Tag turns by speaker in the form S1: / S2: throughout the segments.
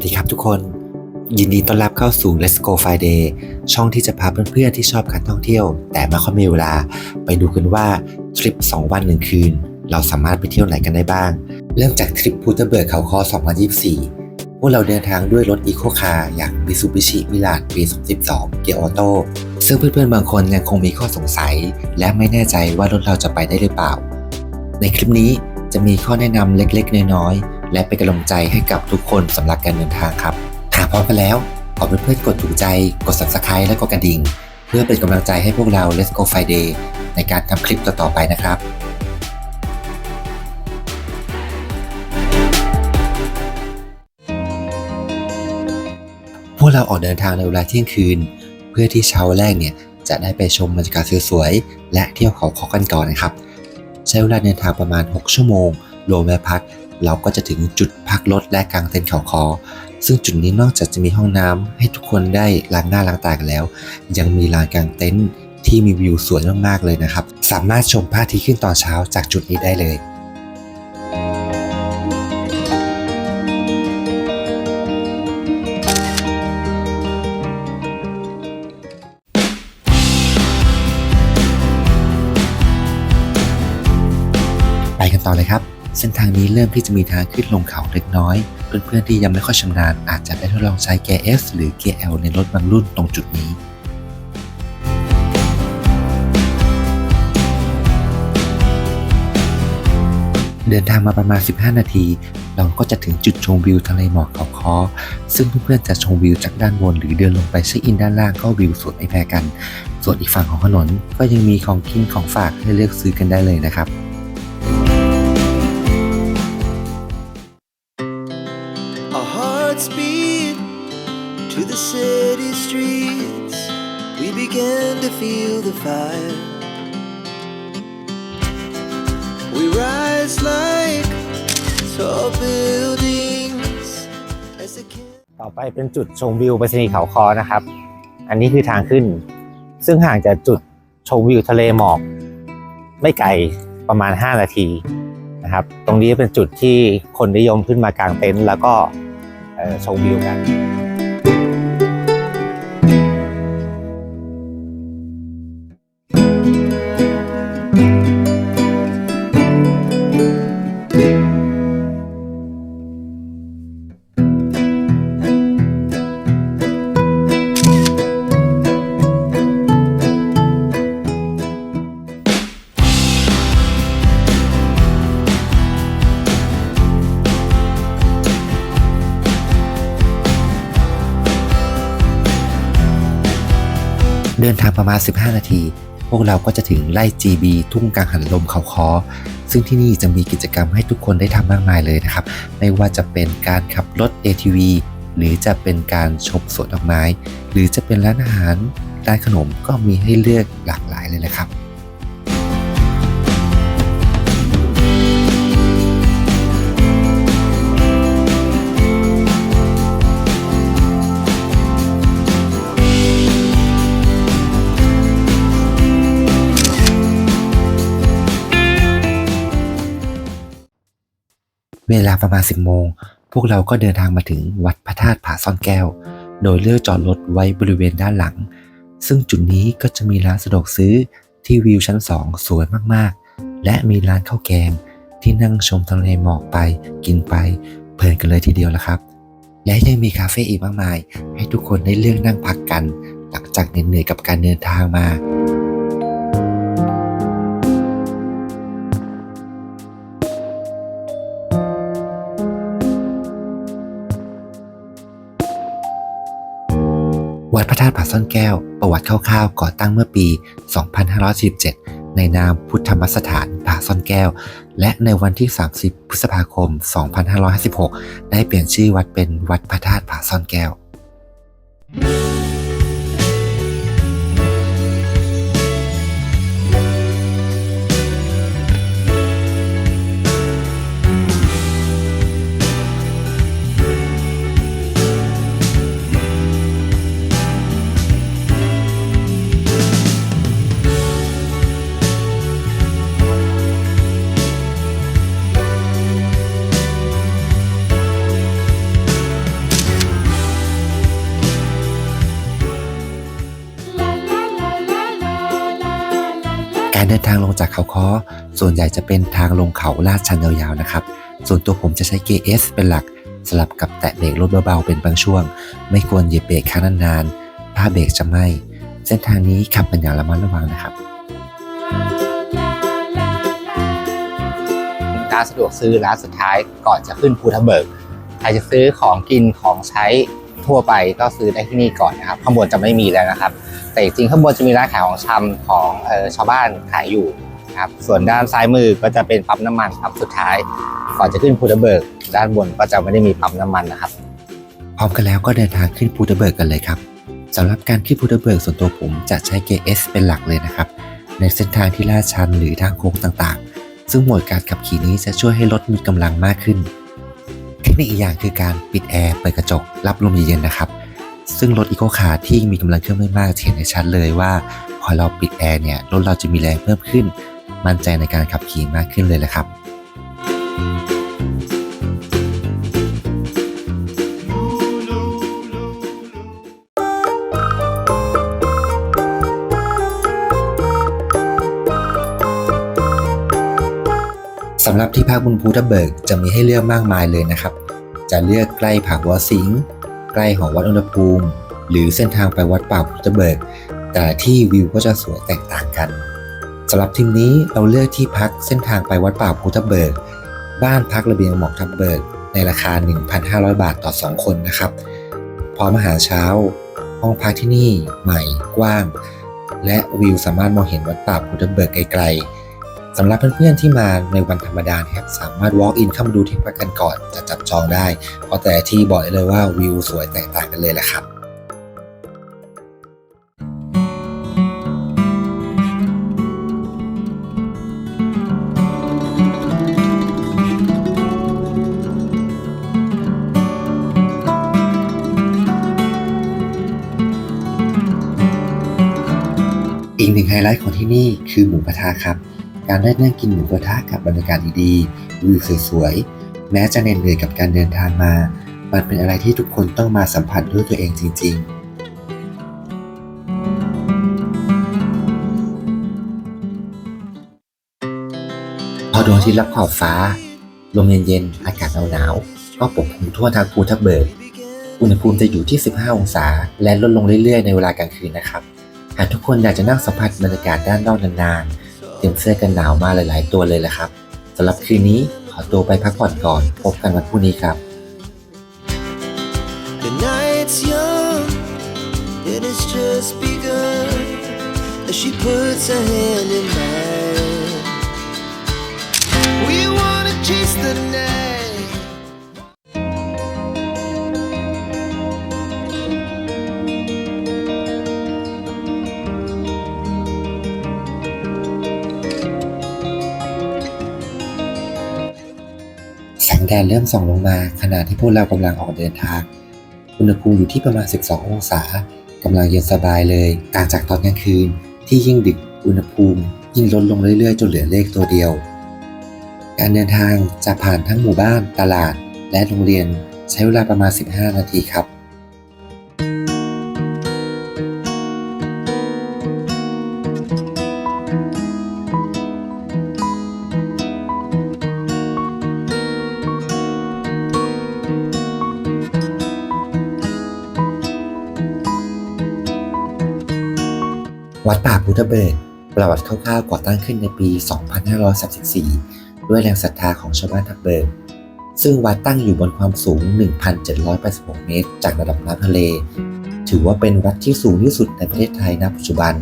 S1: วัสดีครับทุกคน ยินดีต้อนรับเข้าสู่ Let's Go Friday ช่องที่จะพาเพื่อนๆที่ชอบการท่องเที่ยว แต่ไม่ค่อยมีเวลา ไปดูกันว่าทริป 2 วัน1คืน เราสามารถไปเที่ยวไหนกันได้บ้าง เริ่มจากทริปพูเตอร์เบิร์กเขาคอ 2024 พวกเราเดินทางด้วยรถอีโคคาร์อย่าง Mitsubishi m i r a ปี 2012 เกียร์ออโต้ซึ่งเพื่อนๆบางคนยังคงมีข้อสงสัย และไม่แน่ใจว่ารถเราจะไปได้หรือเปล่า ในคลิปนี้จะมีข้อแนะนำเล็กๆ น้อยๆ และเป็นกำลังใจให้กับทุกคนสำหรับการเดินทางครับ หากพร้อมกันแล้ว ขอเพื่อนๆกดถูกใจ กด subscribe และกดกระดิ่ง เพื่อเป็นกำลังใจให้พวกเรา Let's Go Friday ในการทำคลิปต่อๆไปนะครับพวกเราออกเดินทางในเวลาเที่ยงคืน เพื่อที่เช้าแรกเนี่ยจะได้ไปชมบรรยากาศสวยๆและเที่ยวเขาคอกันก่อนนะครับ ใช้เวลาเดินทางประมาณ 6 ชั่วโมงรวมแวะพัก เราก็จะถึงจุดพักรถและกางเต็นท์เขาคอ ซึ่งจุดนี้นอกจากจะมีห้องน้ำให้ทุกคนได้ล้างหน้าล้างตากันแล้ว ยังมีลานกางเต็นท์ที่มีวิวสวยมากๆเลยนะครับ สามารถชมพระอาทิตย์ขึ้นตอนเช้าจากจุดนี้ได้เลยไปกันต่อเลยครับ เส้นทางนี้เริ่มที่จะมีทางขึ้นลงเขาเล็กน้อย เพื่อนๆที่ยังไม่ค่อยชำนาญอาจจะได้ทดลองใช้เกียร์ S หรือเกียร์ L ในรถบางรุ่นตรงจุดนี้เดินทางมาประมาณ 15 นาที เราก็จะถึงจุดชมวิวทะเลหมอกเขาคอ ซึ่งเพื่อนๆจะชมวิวจากด้านบนหรือเดินลงไปเช็คอินด้านล่างก็วิวสวยไม่แพ้กัน ส่วนอีกฝั่งของถนนก็ยังมีของกินของฝากให้เลือกซื้อกันได้เลยนะครับ
S2: to the city streets. We began to feel the fire. We rise like tall buildings as a
S3: ต่อไปเป็นจุดชมวิวไปรษณีย์เขาคอนะครับ อันนี้คือทางขึ้น ซึ่งห่างจากจุดชมวิวทะเลหมอก ไม่ไกลประมาณ 5 นาทีนะครับ ตรงนี้เป็นจุดที่คนนิยมขึ้นมากางเต็นท์แล้วก็ชมวิวกัน
S1: ทางประมาณ 15 นาที พวกเราก็จะถึงไร่ GB ทุ่งกลางหันลมเขาคอ ซึ่งที่นี่จะมีกิจกรรมให้ทุกคนได้ทำมากมายเลยนะครับ ไม่ว่าจะเป็นการขับรถ ATV หรือจะเป็นการชมสวนดอกไม้ หรือจะเป็นร้านอาหารร้านขนมก็มีให้เลือกหลากหลายเลยนะครับ เวลาประมาณ 10 โมง พวกเราก็เดินทางมาถึงวัดพระธาตุผาซ่อนแก้ว โดยเลือกจอดรถไว้บริเวณด้านหลัง ซึ่งจุดนี้ก็จะมีร้านสะดวกซื้อที่วิวชั้น 2 สวยมากๆ และมีร้านข้าวแกง ที่นั่งชมทะเลหมอกไปกินไป เพลินกันเลยทีเดียวละครับ และยังมีคาเฟ่อีกมากมาย ให้ทุกคนได้เลือกนั่งพักกัน หลังจากเหนื่อยๆกับการเดินทางมา วัดพระธาตุผาซ่อนแก้ว ประวัติคร่าวๆ ก่อตั้งเมื่อปี 2547 ในนามพุทธมสถานผาซ่อนแก้ว และในวันที่ 30 พฤษภาคม 2556 ได้เปลี่ยนชื่อวัดเป็นวัดพระธาตุผาซ่อนแก้ว
S2: เเดิ
S1: นทางลงจากเขาค้อส่วนใหญ่จะเป็นทางลงเขาลาดชันยาวๆนะครับ ส่วนตัวผมจะใช้ KS เป็นหลัก สลับกับแตะเบรกรถเบาๆเป็นบางช่วง ไม่ควรเหยียบเบรกค้างนานๆผ้าเบรกจะไหม้เส้นทางนี้ขับกันอย่างระมัดระวังนะครับ
S3: ร้านสะดวกซื้อร้านสุดท้ายก่อนจะขึ้นภูทับเบิกใครจะซื้อของกินของใช้ ทั่วไปก็ซื้อได้ที่นี่ก่อนนะครับ ข้างบนจะไม่มีแล้วนะครับ แต่จริงข้างบนจะมีร้านขายของชำของออชาวบ้านขายอยู่ครับส่วนด้านซ้ายมือก็จะเป็นปั๊มน้ำมันครับสุดท้ายก่อนจะขึ้นภูทับเบิกด้านบนก็จะไม่ได้มีปั๊มน้ำมันนะครับ
S1: พร้อมกันแล้วก็เดินทางขึ้นภูทับเบิกกันเลยครับสำหรับการขึ้นภูทับเบิกส่วนตัวผมจะใช้เกสเป็นหลักเลยนะครับ ในเส้นทางที่ลาดชันหรือทางโค้งต่างๆ ซึ่งโหมดการขับขี่นี้จะช่วยให้รถมีกำลังมากขึ้น นิคอีกอย่างคือการปิดแอร์เปิดกระจกรับลมเย็นๆนะครับ ซึ่งรถอีโคคาร์ที่มีกำลังเครื่องไม่มากเห็นได้ชัดเลยว่า พอเราปิดแอร์เนี่ยรถเราจะมีแรงเพิ่มขึ้น มั่นใจในการขับขี่มากขึ้นเลยแหละครับสำหรับที่พักบนภูทับเบิกจะมีให้เลือกมากมายเลยนะครับ จะเลือกใกล้ผาวัวสิงห์ใกล้หอวัดอุณหภูมิ หรือเส้นทางไปวัดป่าภูทับเบิก แต่ที่วิวก็จะสวยแตกต่างกันสำหรับทีมนี้เราเลือกที่พักเส้นทางไปวัดป่าภูทับเบิก บ้านพักระเบียงหมอกทับเบิก ในราคา 1,500 บาทต่อ 2 คนนะครับ พร้อมอาหารเช้า ห้องพักที่นี่ใหม่กว้าง และวิวสามารถมองเห็นวัดป่าภูทับเบิกไกลๆ สำหรับเพื่อนๆที่มาในวันธรรมดานะครับสามารถ walk in เข้ามาดูที่พักกันก่อนจะจับจองได้ เพราะแต่ที่บอกเลยว่าวิวสวยแตกต่างกันเลยแหละครับอีกหนึ่งไฮไลท์ของที่นี่คือหมูกระทะครับ การได้นั่งกินหมูกระทะกับบรรยากาศดีๆวิวสวยๆ แม้จะเหน็ดเหนื่อยกับการเดินทางมา มันเป็นอะไรที่ทุกคนต้องมาสัมผัสด้วยตัวเองจริง ๆพอดวงอาทิตย์รับขอบฟ้า ลมเย็นๆ อากาศหนาวๆ ก็ปกคลุมทั่วทางภูทับเบิก อุณหภูมิจะอยู่ที่ 15 องศา และลดลงเรื่อยๆ ในเวลากลางคืนนะครับ หากทุกคนอยากจะนั่งสัมผัสบรรยากาศด้านนอกนานๆ เตรียมเสื้อกันหนาวมาหลาย ๆ ตัวเลยแหละครับสำหรับคืนนี้ขอตัวไปพักผ่อนก่อน พบกันวันพรุ่งนี้ครับ
S2: The night's young, it has just begun. As she puts her hand in mine,
S1: แดนเริ่มส่องลงมาขณะที่พวกเรากำลังออกเดินทาง อุณหภูมิอยู่ที่ประมาณ 12 องศากำลังเย็นสบายเลยต่างจากตอนกลางคืน ที่ยิ่งดึกอุณหภูมิ ยิ่งลดลงเรื่อยๆ จนเหลือเลขตัวเดียว การเดินทางจะผ่านทั้งหมู่บ้าน ตลาด และโรงเรียนใช้เวลาประมาณ 15 นาทีครับ พุทเบิกประวัติคร่าวๆก่อตั้งขึ้นในปี 2534 ด้วยแรงศรัทธาของชาวบ้านทับเบิกซึ่งวัดตั้งอยู่บนความสูง 1,786 เมตร จากระดับน้ำทะเล ถือว่าเป็นวัดที่สูงที่สุดในประเทศไทยณปัจจุบัน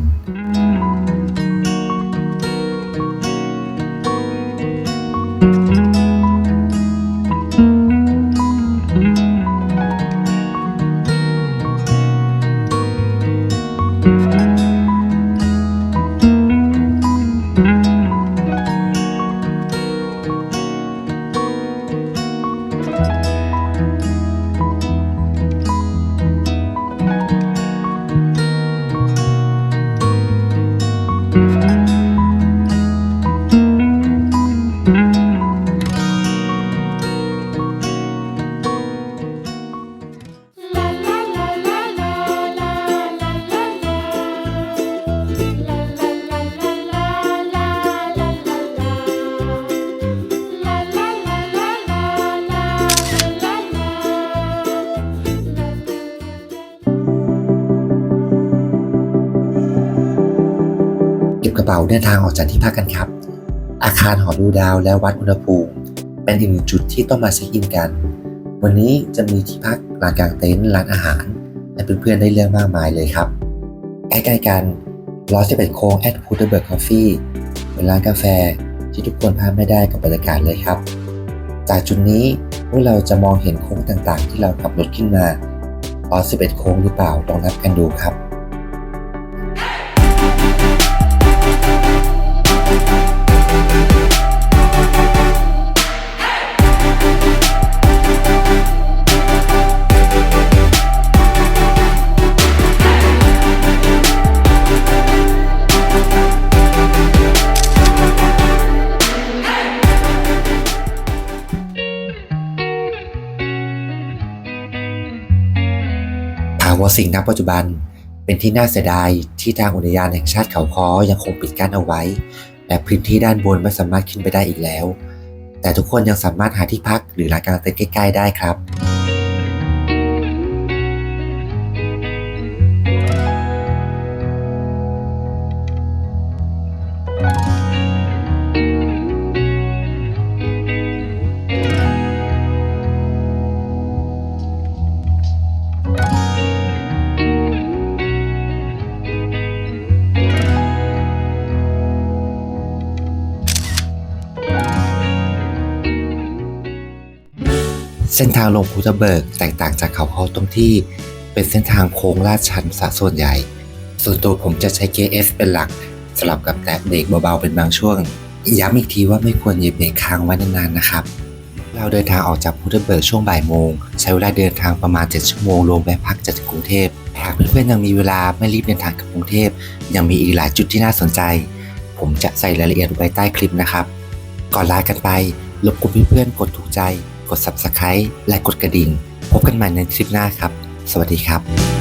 S1: ็บกระเป๋าเดินทางออกจากที่พักกันครับ อาคารหอดูดาวและวัดอุณหภูมิ เป็นอีกหนึ่งจุดที่ต้องมาเช็คอินกัน วันนี้จะมีที่พักลานกลางเต็นท์ร้านอาหาร และเพื่อนๆได้เลือกมากมายเลยครับใกล้ๆกันร้อยสิบเอ็ดโค้งแอดพูเดอร์เบิร์กคอฟฟี่เป็นร้านกาแฟที่ทุกคนพลาดไม่ได้กับบรรยากาศเลยครับ จากจุดนี้พวกเราจะมองเห็นโค้งต่างๆ ที่เราขับรถขึ้นมาร้อยสิบเอ็ดโค้งหรือเปล่าลองนับกันดูครับ ภาวะสิ่งณปัจจุบันเป็นที่น่าเสียดายที่ทางอุทยานแห่งชาติเขาค้อยังคงปิดกั้นเอาไว้ และพื้นที่ด้านบนไม่สามารถขึ้นไปได้อีกแล้ว แต่ทุกคนยังสามารถหาที่พักหรือร้านกางเต็นท์ใกล้ๆได้ครับ เส้นทางลงภูทับเบิกแตกต่างจากเขาค้อตรงที่เป็นเส้นทางโค้งลาดชันซะส่วนใหญ่ ส่วนตัวผมจะใช้ KS เป็นหลัก สลับกับแตะเบรกเบาๆเป็นบางช่วง ย้ำอีกทีว่าไม่ควรเหยียบเบรกค้างไว้นานๆนะครับ เราเดินทางออกจากภูทับเบิกช่วงบ่ายโมง ใช้เวลาเดินทางประมาณ 7 ชั่วโมงรวมแวะพักจากกรุงเทพหากเพื่อนๆยังมีเวลาไม่รีบเดินทางกลับกรุงเทพยังมีอีกหลายจุดที่น่าสนใจ ผมจะใส่รายละเอียดไว้ใต้คลิปนะครับ ก่อนลากันไปรบกวนเพื่อนๆกดถูกใจ กด subscribe และกดกระดิ่ง พบกันใหม่ในคลิปหน้าครับ สวัสดีครับ